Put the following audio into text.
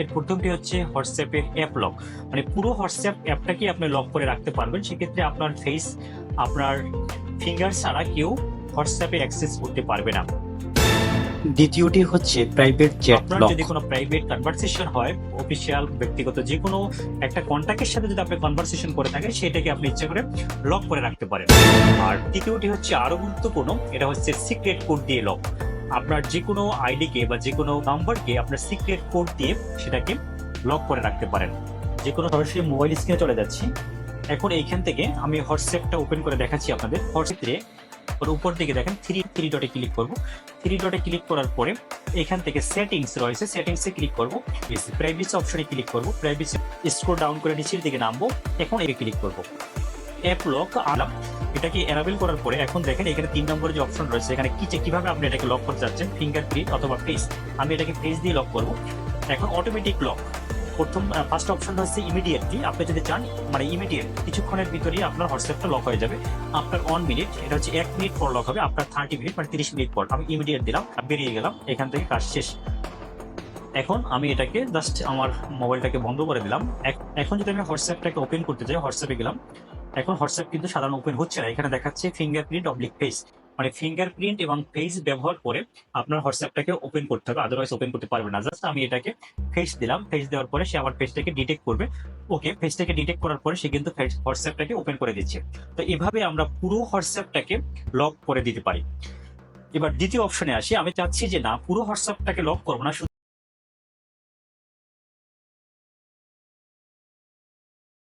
এর প্রথমটি হচ্ছে হোয়াটসঅ্যাপের অ্যাপ লক মানে পুরো হোয়াটসঅ্যাপ অ্যাপটাকে আপনি লক করে রাখতে পারবেন। সেক্ষেত্রে আপনার ফেস আপনার ফিঙ্গার ছাড়া কেউ হোয়াটসঅ্যাপে অ্যাক্সেস করতে পারবে না। দ্বিতীয়টি হচ্ছে প্রাইভেট চ্যাট আপনার লক যদি কোনো প্রাইভেট কনভারসেশন হয় অফিসিয়াল ব্যক্তিগত যে কোনো একটা কন্টাক্টের সাথে যদি আপনি কনভারসেশন করে থাকেন সেটাকে আপনি ইচ্ছা করে লক করে রাখতে পারেন। আর তৃতীয়টি হচ্ছে আরও গুরুত্বপূর্ণ এটা হচ্ছে সিক্রেট কোড দিয়ে লক আপনার যে কোনো আইডিকে বা যে কোনো নাম্বারকে আপনার সিক্রেট কোড দিয়ে সেটাকে লক করে রাখতে পারেন। যে কোনো সরাসরি মোবাইল স্ক্রিনে চলে যাচ্ছি। এখন এইখান থেকে আমি হোয়াটসঅ্যাপটা ওপেন করে দেখাচ্ছি আপনাদের। হোয়াটসঅ্যাপে ওর উপর দিকে দেখেন থ্রি থ্রি ডটে ক্লিক করব। থ্রি ডটে ক্লিক করার পরে এখান থেকে সেটিংস রয়েছে। সেটিংসে ক্লিক করব। প্রাইভেসি অপশনে ক্লিক করব। প্রাইভেসি স্ক্রল ডাউন করে নিচের দিকে নামবো। এখন একে ক্লিক করব। অ্যাপ লক আলাম এটাকে এনাবেল করার পরে এখন দেখেন এখানে তিন নম্বরের যে অপশন রয়েছে, এখানে কি কীভাবে আপনি এটাকে লক করতে যাচ্ছেন ফিঙ্গারপ্রিন্ট অথবা ফেস আমি এটাকে ফেস দিয়ে লক করব। এখন অটোমেটিক লক প্রথম ফার্স্ট অপশনটা হচ্ছে ইমিডিয়েটলি আপনি যদি চান মানে ইমিডিয়েট কিছুক্ষণের ভিতরেই আপনার হোয়াটসঅ্যাপটা লক হয়ে যাবে। আপনার ওয়ান মিনিট এটা হচ্ছে এক মিনিট পর লক হবে, আপনার থার্টি মিনিট মানে তিরিশ মিনিট পর। আমি ইমিডিয়েট দিলাম বেরিয়ে গেলাম, এখান থেকে কাজ শেষ। এখন আমি এটাকে জাস্ট আমার মোবাইলটাকে বন্ধ করে দিলাম। এখন যদি আমি হোয়াটসঅ্যাপটাকে ওপেন করতে চাই হোয়াটসঅ্যাপে গেলাম। এখন হোয়াটসঅ্যাপ কিন্তু সাধারণ ওপেন হচ্ছে না। এখানে দেখাচ্ছে ফিঙ্গারপ্রিন্ট অবলিক ফেস মানে ফিঙ্গারপ্রিন্ট এবং ফেস ব্যবহার করে আপনার হোয়াটসঅ্যাপটাকে ওপেন করতে হবে। আদারওয়াইজ ওপেন করতে পারবে না। জাস্ট আমি এটাকে ফেস দিলাম। ফেস দেওয়ার পরে সে আমার ফেসটাকে ডিটেক্ট করবে। ওকে ফেসটাকে ডিটেক্ট করার পরে সে কিন্তু হোয়াটসঅ্যাপটাকে ওপেন করে দিচ্ছে। তো এভাবে আমরা পুরো হোয়াটসঅ্যাপটাকে লক করে দিতে পারি। এবার দ্বিতীয় অপশনে আসি। আমি চাচ্ছি যে না, পুরো হোয়াটসঅ্যাপটাকে লক করব না।